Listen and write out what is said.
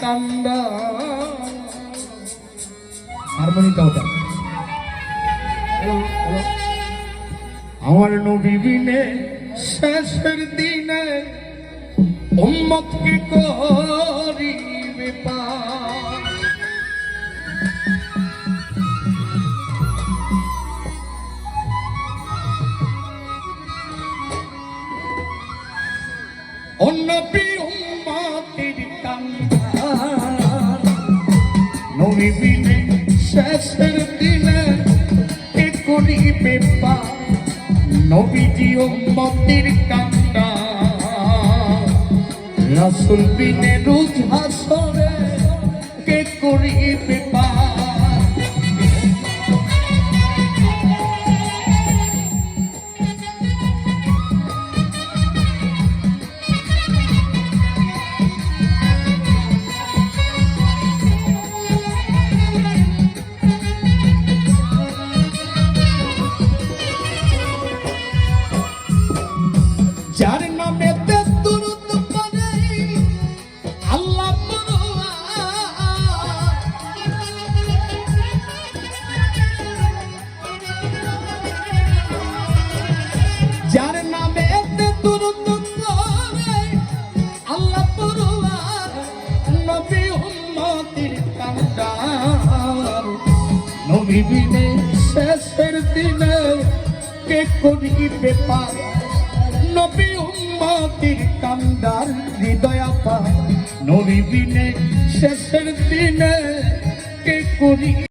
কান্দা। আমার নবী বিনে শেষের দিনে উম্মতকে করিবে পা অন্নবী উম্মতের কান্দার। নবী বিনে শেষের দিনে কে করিবে পার নবীজি উম্মতের কান্দা রাসূল বিনে রোজ হাসরে কে করিবে যার নামে দুরুদ পড়ে আল্লাহ যার নামে দুরুদ পড়ে আল্লাহ পড়ুয়া নবী উম্মতির কান্দার। নবী বিনে শেষের দিনে কে করিবে পার নবী উম্মতির কান্দার হৃদয় আপা নবী বিনে শেষের দিনে কে করি